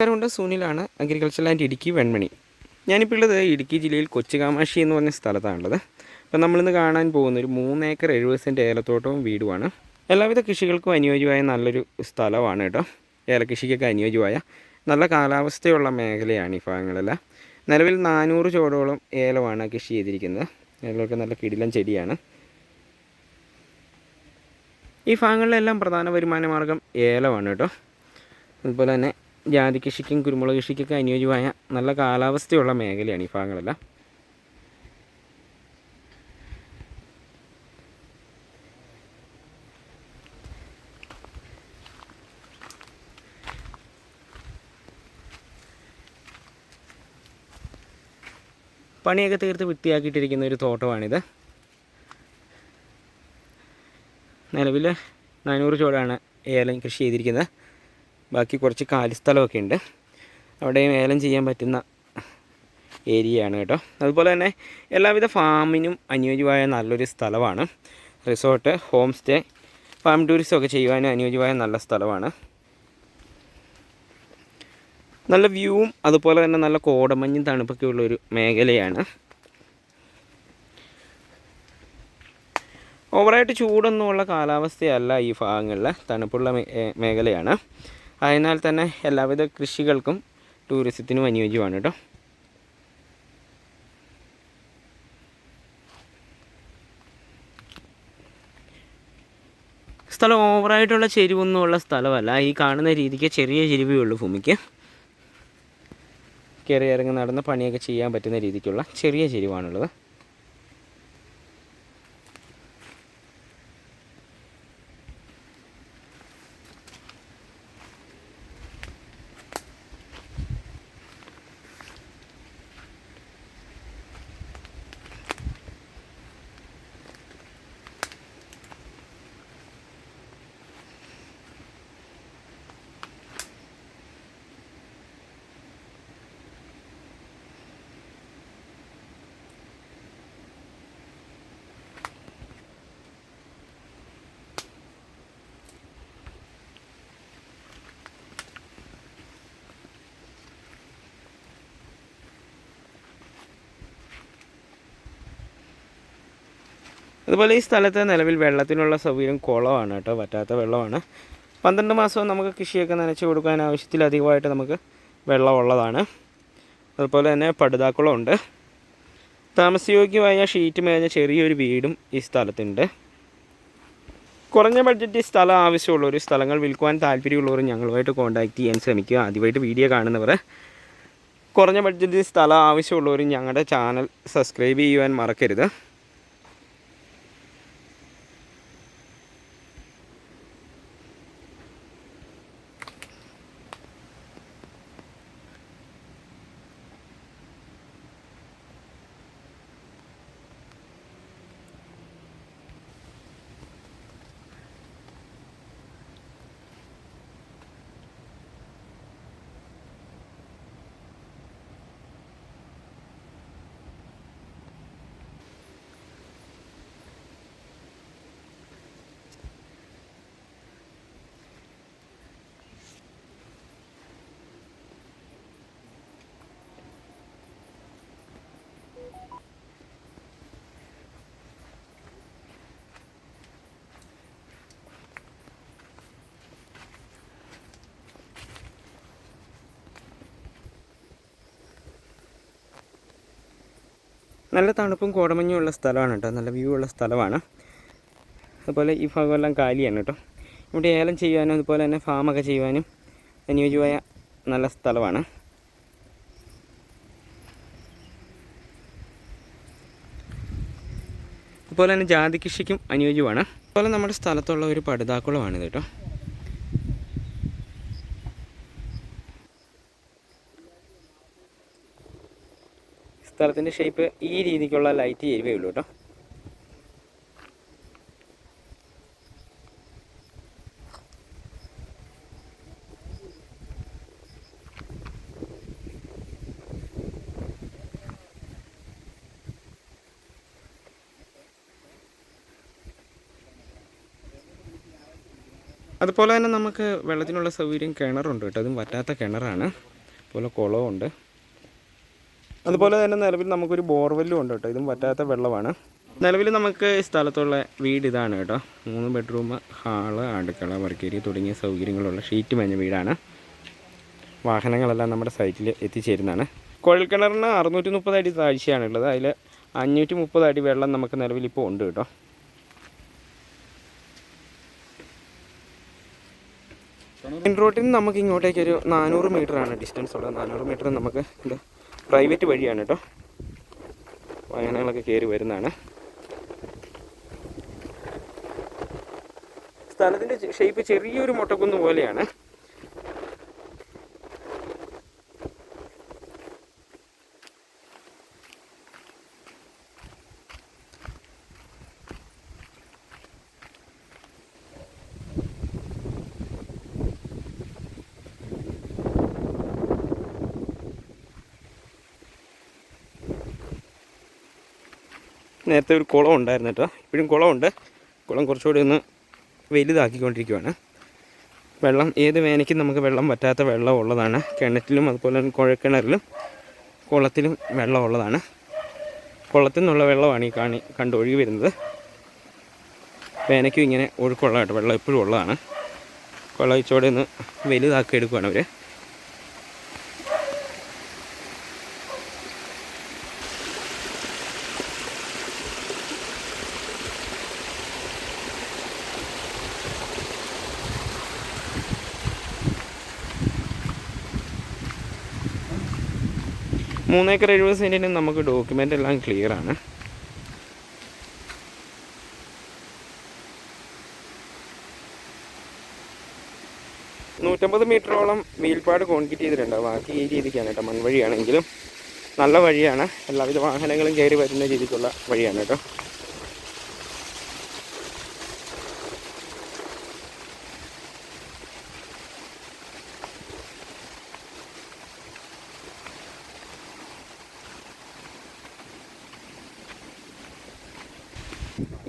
നമസ്കാരമുണ്ട് സുനിലാണ് agriculture land Idukki Venmani. ഞാനിപ്പോൾ ഉള്ളത് ഇടുക്കി ജില്ലയിൽ കൊച്ചുകാമാശി എന്ന് പറഞ്ഞ സ്ഥലത്താണുള്ളത്. അപ്പോൾ നമ്മളിന്ന് കാണാൻ പോകുന്ന ഒരു മൂന്നേക്കർ എഴുപത് സെന്റ് ഏലത്തോട്ടവും വീടുമാണ്. എല്ലാവിധ കൃഷികൾക്കും അനുയോജ്യമായ നല്ലൊരു സ്ഥലമാണ് കേട്ടോ. ഏലകൃഷിക്കൊക്കെ അനുയോജ്യമായ നല്ല കാലാവസ്ഥയുള്ള മേഖലയാണ് ഈ ഭാഗങ്ങളെല്ലാം. നിലവിൽ നാനൂറ് ചോടോളം ഏലമാണ് കൃഷി ചെയ്തിരിക്കുന്നത്. ഏലമൊക്കെ നല്ല കിടിലൻ ചെടിയാണ്. ഈ ഭാഗങ്ങളിലെല്ലാം പ്രധാന വരുമാന മാർഗം ഏലമാണ് കേട്ടോ. അതുപോലെ തന്നെ ജാതി കൃഷിക്കും കുരുമുളക് കൃഷിക്കൊക്കെ അനുയോജ്യമായ നല്ല കാലാവസ്ഥയുള്ള മേഖലയാണ് ഈ ഭാഗങ്ങളെല്ലാം. പണിയൊക്കെ തീർത്ത് വൃത്തിയാക്കിയിട്ടിരിക്കുന്ന ഒരു തോട്ടമാണിത്. നിലവിൽ നാനൂറ് ചോടാണ് ഏലം കൃഷി ചെയ്തിരിക്കുന്നത്. ബാക്കി കുറച്ച് കാലിസ്ഥലമൊക്കെ ഉണ്ട്. അവിടെ ഏലം ചെയ്യാൻ പറ്റുന്ന ഏരിയയാണ് കേട്ടോ. അതുപോലെ തന്നെ എല്ലാവിധ ഫാമിനും അനുയോജ്യമായ നല്ലൊരു സ്ഥലമാണ്. Resort home stay farm tourism ഒക്കെ ചെയ്യുവാനും അനുയോജ്യമായ നല്ല സ്ഥലമാണ്. നല്ല വ്യൂവും അതുപോലെ തന്നെ നല്ല കോടമഞ്ഞും തണുപ്പൊക്കെ ഉള്ളൊരു മേഖലയാണ്. ഓവറായിട്ട് ചൂടൊന്നുമുള്ള കാലാവസ്ഥയല്ല ഈ ഭാഗങ്ങളിൽ തണുപ്പുള്ള മേഖലയാണ്. അതിനാൽ തന്നെ എല്ലാവിധ കൃഷികൾക്കും ടൂറിസത്തിനും അനുയോജ്യമാണ് കേട്ടോ. സ്ഥലം ഓവറായിട്ടുള്ള ചെരിവൊന്നുമുള്ള സ്ഥലമല്ല. ഈ കാണുന്ന രീതിക്ക് ചെറിയ ചെരുവേ ഉള്ളൂ ഭൂമിക്ക്. കയറി ഇറങ്ങി നടന്ന് പണിയൊക്കെ ചെയ്യാൻ പറ്റുന്ന രീതിക്കുള്ള ചെറിയ ചെരിവാണുള്ളത്. അതുപോലെ ഈ സ്ഥലത്ത് നിലവിൽ വെള്ളത്തിനുള്ള സൗകര്യം കുളമാണ് കേട്ടോ പറ്റാത്ത വെള്ളമാണ്. പന്ത്രണ്ട് മാസവും നമുക്ക് കൃഷിയൊക്കെ നനച്ച് കൊടുക്കാൻ ആവശ്യത്തിലധികമായിട്ട് നമുക്ക് വെള്ളമുള്ളതാണ്. അതുപോലെ തന്നെ പടുതാക്കുളമുണ്ട് താമസയോഗ്യമായ ഷീറ്റ് മേഞ്ഞ ചെറിയൊരു വീടും ഈ സ്ഥലത്തുണ്ട്. കുറഞ്ഞ ബഡ്ജറ്റ് സ്ഥലം ആവശ്യമുള്ളവർ സ്ഥലങ്ങൾ വിൽക്കുവാൻ താല്പര്യമുള്ളവർ ഞങ്ങളുമായിട്ട് കോൺടാക്റ്റ് ചെയ്യാൻ ശ്രമിക്കുക. ആദ്യമായിട്ട് വീഡിയോ കാണുന്നവർ കുറഞ്ഞ ബഡ്ജറ്റിൽ സ്ഥലം ആവശ്യമുള്ളവർ ഞങ്ങളുടെ ചാനൽ സബ്സ്ക്രൈബ് ചെയ്യുവാൻ മറക്കരുത്. നല്ല തണുപ്പും കോടമഞ്ഞും ഉള്ള സ്ഥലമാണ് കേട്ടോ. നല്ല വ്യൂ ഉള്ള സ്ഥലമാണ്. അതുപോലെ ഈ ഭാഗമെല്ലാം കാലിയാണ് കേട്ടോ. ഇവിടെ ഏലം ചെയ്യുവാനും അതുപോലെ തന്നെ ഫാമൊക്കെ ചെയ്യുവാനും അനുയോജ്യമായ നല്ല സ്ഥലമാണ്. അതുപോലെ തന്നെ ജാതി കൃഷിക്കും അനുയോജ്യമാണ്. അതുപോലെ നമ്മുടെ സ്ഥലത്തുള്ള ഒരു പടുതാക്കുളമാണിത് കേട്ടോ. സ്ഥലത്തിന്റെ ഷേപ്പ് ഈ രീതിക്കുള്ള ലൈറ്റ് ചെയ്യുകയേ ഉള്ളൂ കേട്ടോ അതുപോലെ തന്നെ നമുക്ക് വെള്ളത്തിനുള്ള സൗകര്യം കിണറുണ്ട് കേട്ടോ അതും വറ്റാത്ത കിണറാണ്. അതുപോലെ കുളമുണ്ട് അതുപോലെ തന്നെ നിലവിൽ നമുക്കൊരു ബോർവെല്ലും ഉണ്ട് കേട്ടോ. ഇതും പറ്റാത്ത വെള്ളമാണ്. നിലവിൽ നമുക്ക് ഈ സ്ഥലത്തുള്ള വീട് ഇതാണ് കേട്ടോ. മൂന്ന് ബെഡ്റൂം ഹാൾ അടുക്കള വർക്കേരി തുടങ്ങിയ സൗകര്യങ്ങളുള്ള ഷീറ്റ് മഞ്ഞ വീടാണ്. വാഹനങ്ങളെല്ലാം നമ്മുടെ സൈറ്റിൽ എത്തിച്ചേരുന്നതാണ്. കുഴൽക്കിണറിന് അറുന്നൂറ്റി മുപ്പത് അടി താഴ്ചയാണുള്ളത് അതിൽ അഞ്ഞൂറ്റി മുപ്പത് അടി വെള്ളം നമുക്ക് നിലവിൽ ഇപ്പോൾ ഉണ്ട് കേട്ടോ. മെയിൻ റോഡിൽ നിന്ന് നമുക്ക് ഇങ്ങോട്ടേക്കൊരു നാനൂറ് മീറ്റർ ആണ് ഡിസ്റ്റൻസ് ഉള്ളത്. നാനൂറ് മീറ്റർ നമുക്ക് ഇത് പ്രൈവറ്റ് വഴിയാണ് കേട്ടോ വാഹനങ്ങളൊക്കെ കയറി വരുന്നതാണ്. സ്ഥലത്തിന്റെ ഷേപ്പ് ചെറിയൊരു മുട്ടക്കുന്ന് പോലെയാണ്. നേരത്തെ ഒരു കുളം ഉണ്ടായിരുന്നു കേട്ടോ. ഇപ്പോഴും കുളമുണ്ട്. കുളം കുറച്ചുകൂടി ഒന്ന് വലുതാക്കിക്കൊണ്ടിരിക്കുകയാണ് വെള്ളം ഏത് വേനയ്ക്കും നമുക്ക് വെള്ളം പറ്റാത്ത വെള്ളം ഉള്ളതാണ്. കിണറ്റിലും അതുപോലെ തന്നെ കുഴക്കിണറിലും കുളത്തിലും വെള്ളം ഉള്ളതാണ്. കുളത്തിൽ നിന്നുള്ള വെള്ളമാണ് ഈ കാണി കണ്ടൊഴുകി വരുന്നത്. വേനയ്ക്കും ഇങ്ങനെ ഒഴുക്കുള്ളതായിട്ട് വെള്ളം എപ്പോഴും ഉള്ളതാണ്. കുളം ഇച്ചോടെ ഒന്ന് വലുതാക്കി എടുക്കുകയാണ് അവർ മൂന്നേക്കർ എഴുപത് സെന്റിന് നമുക്ക് ഡോക്യുമെന്റ് എല്ലാം ക്ലിയർ ആണ്. നൂറ്റമ്പത് മീറ്ററോളം മീൽപ്പാട് കോൺക്രീറ്റ് ചെയ്തിട്ടുണ്ട്. ബാക്കി ഈ രീതിക്കാണ് കേട്ടോ. മൺവഴിയാണെങ്കിലും നല്ല വഴിയാണ്. എല്ലാവിധ വാഹനങ്ങളും കയറി വരുന്ന രീതിക്കുള്ള വഴിയാണ് കേട്ടോ.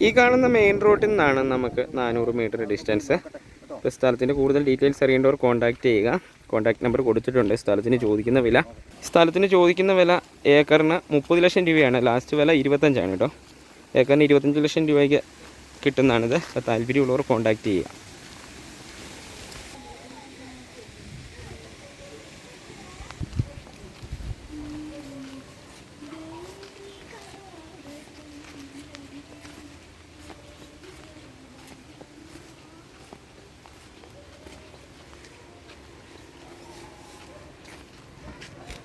ഈ കാണുന്ന മെയിൻ റോഡിൽ നിന്നാണ് നമുക്ക് നാനൂറ് മീറ്റർ ഡിസ്റ്റൻസ് ഇപ്പോൾ സ്ഥലത്തിന്റെ കൂടുതൽ ഡീറ്റെയിൽസ് അറിയേണ്ടവർ കോൺടാക്റ്റ് ചെയ്യുക. കോൺടാക്ട് നമ്പർ കൊടുത്തിട്ടുണ്ട്. സ്ഥലത്തിന് ചോദിക്കുന്ന വില. സ്ഥലത്തിന് ചോദിക്കുന്ന വില ഏക്കറിന് മുപ്പത് ലക്ഷം രൂപയാണ്. ലാസ്റ്റ് വില ഇരുപത്തഞ്ചാണ് കേട്ടോ. ഏക്കറിന് ഇരുപത്തഞ്ച് ലക്ഷം രൂപയ്ക്ക് കിട്ടുന്നതാണിത്. അപ്പോൾ താല്പര്യമുള്ളവർ കോൺടാക്റ്റ് ചെയ്യുക.